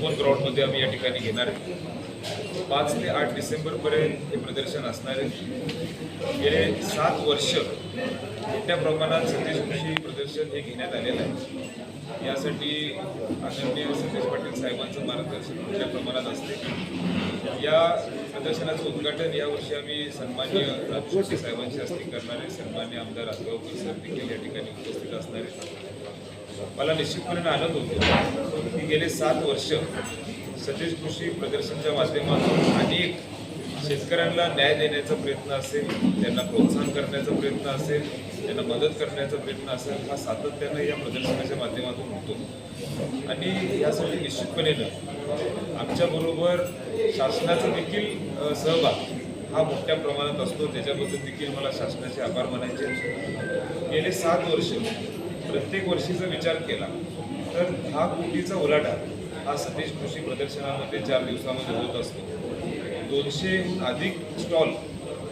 Open ग्राउंडमध्ये आम्ही या ठिकाणी घेणार आहे. पाच ते आठ डिसेंबरपर्यंत हे प्रदर्शन असणार आहे. गेले सात वर्ष मोठ्या प्रमाणात सतीश कृषी प्रदर्शन हे घेण्यात आलेलं आहे. यासाठी आदरणीय सतीश पाटील साहेबांचं मार्गदर्शन मोठ्या प्रमाणात असते. या प्रदर्शनाचं उद्घाटन यावर्षी आम्ही सन्मान्य राजशेट्टी साहेबांच्या हस्ते करणार आहे. सन्मान्य आमदार आजगावकर सर देखील या ठिकाणी उपस्थित असणार आहेत. मला निश्चितपणे आनंद होतो की गेले सात वर्ष सतीश कृषी प्रदर्शनच्या माध्यमातून अनेक शेतकऱ्यांना न्याय देण्याचा प्रयत्न असेल त्यांना प्रोत्साहन करण्याचा प्रयत्न असेल त्यांना मदत करण्याचा प्रयत्न असेल हा सातत्यानं या प्रदर्शनाच्या माध्यमातून होतो. आणि यासाठी निश्चितपणेनं आमच्याबरोबर शासनाचा देखील सहभाग हा मोठ्या प्रमाणात असतो. त्याच्याबद्दल देखील मला शासनाचे आभार मानायचे गेले सात वर्ष प्रत्येक वर्षीचा विचार केला तर हा कोटीचा उलाटा हा सतीश कृषी प्रदर्शनामध्ये चार दिवसामध्ये होत असतो. दोनशे अधिक स्टॉल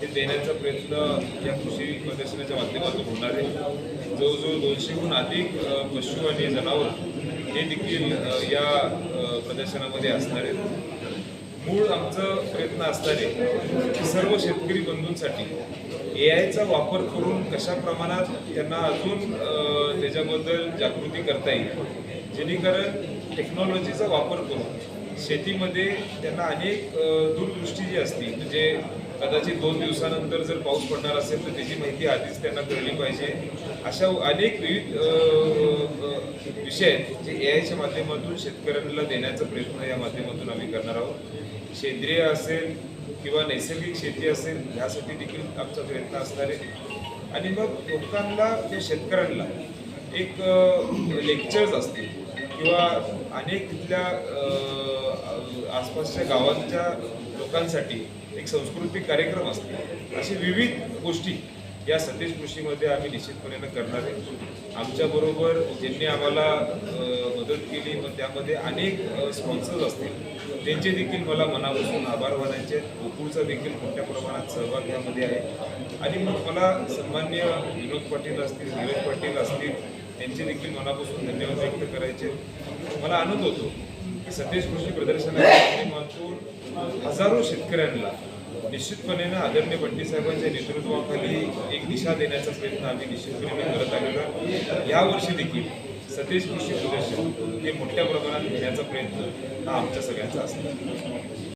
हे देण्याचा प्रयत्न या कृषी प्रदर्शनाच्या माध्यमातून होणार आहे. जवळजवळ दोनशेहून अधिक पशु आणि जनावर हे देखील या प्रदर्शनामध्ये असणार आहेत. मूळ आमचं प्रयत्न असणारे की सर्व शेतकरी बंधूंसाठी ए आयचा वापर करून कशा प्रमाणात त्यांना अजून त्याच्याबद्दल जागृती करता येईल? जेणेकरून टेक्नॉलॉजीचा वापर करून शेतीमध्ये त्यांना अनेक दूरदृष्टी जी असते म्हणजे कदाचित दोन दिवसानंतर जर पाऊस पडणार असेल तर त्याची माहिती आधीच त्यांना कळली पाहिजे. अशा अनेक विविध विषय आहेत जे ए आयच्या माध्यमातून शेतकऱ्यांना देण्याचा प्रयत्न या माध्यमातून आम्ही करणार आहोत. सेंद्रिय असेल किंवा नैसर्गिक शेती असेल ह्यासाठी देखील आमचा प्रयत्न असणार आहे. आणि मग लोकांना किंवा शेतकऱ्यांना एक लेक्चर्स असतील किंवा अनेक तिथल्या आसपासच्या गावांच्या लोकांसाठी एक सांस्कृतिक कार्यक्रम असतील अशी विविध गोष्टी या सतीश कृषीमध्ये आम्ही निश्चितपणे करणार आहे. आमच्याबरोबर ज्यांनी आम्हाला मदत केली मग त्यामध्ये अनेक स्पॉन्सर्स असतील. त्यांचे देखील मला मनापासून आभार मानायचे आहेत. गोकुळचा देखील मोठ्या प्रमाणात सहभाग यामध्ये आहे. आणि मग मला सन्मान्य विनोद पाटील असतील धीरज पाटील असतील त्यांचे देखील मनापासून धन्यवाद व्यक्त करायचे मला आनंद होतो की सतीश कृषी प्रदर्शनाच्या माध्यमातून हजारो शेतकऱ्यांना निश्चितपणे ना आदरणीय बंटी साहेबांच्या नेतृत्वाखाली एक दिशा देण्याचा प्रयत्न आम्ही निश्चितपणे करत आलेलो या वर्षी देखील सतीश कृषी प्रदर्शन हे मोठ्या प्रमाणात घेण्याचा प्रयत्न हा आमच्या सगळ्यांचा असतो.